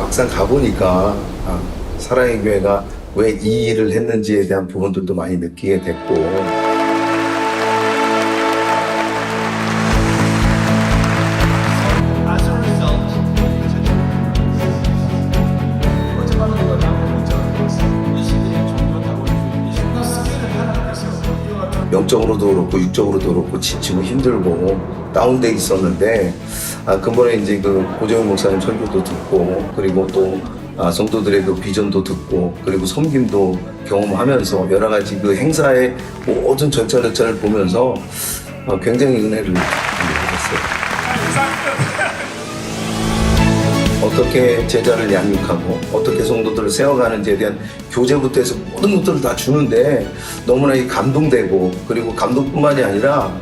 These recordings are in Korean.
막상 가보니까 아, 사랑의 교회가 왜 이 일을 했는지에 대한 부분들도 많이 느끼게 됐고 영적으로도 그렇고 육적으로도 그렇고 지치고 힘들고 다운돼 있었는데 아, 근본에 이제 그 고재훈 목사님 설교도 듣고 그리고 또 아, 성도들의 그 비전도 듣고 그리고 섬김도 경험하면서 여러 가지 그 행사의 모든 전차전차를 보면서 어, 굉장히 은혜를 받았어요. 어떻게 제자를 양육하고 어떻게 성도들을 세워가는지에 대한 교제부터 해서 모든 것들을 다 주는데 너무나 이 감동되고 그리고 감동뿐만이 아니라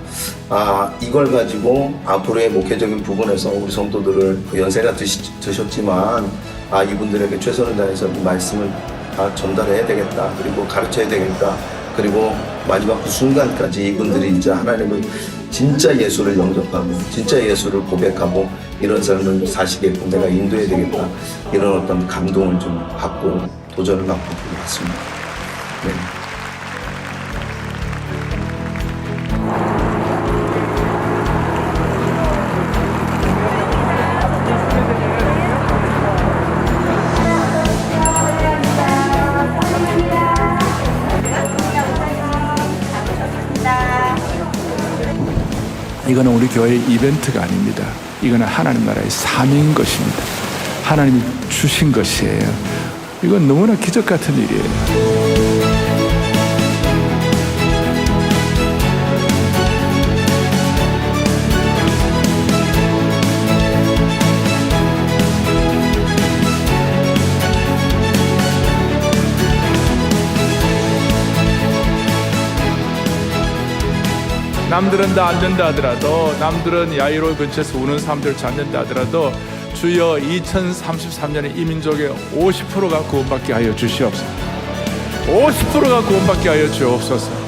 아 이걸 가지고 앞으로의 목회적인 부분에서 우리 성도들을 그 연세가 드시, 드셨지만 아 이분들에게 최선을 다해서 이 말씀을 다 전달해야 되겠다 그리고 가르쳐야 되겠다 그리고 마지막 그 순간까지 이분들이 이제 하나님을 진짜 예수를 영접하고 진짜 예수를 고백하고 이런 삶을 사시게끔 내가 인도해야 되겠다 이런 어떤 감동을 좀 받고 도전을 받고 그렇습니다. 네. 이거는 우리 교회의 이벤트가 아닙니다. 이거는 하나님 나라의 사명인 것입니다. 하나님이 주신 것이에요. 이건 너무나 기적 같은 일이에요. 남들은 다안 된다 하더라도 남들은 야이로 근처에서 우는 사람들 찾는다 하더라도 주여 2033년에 이 민족의 50%가 구원받게 하여 주시옵소서. 50%가 구원받게 하여 주옵소서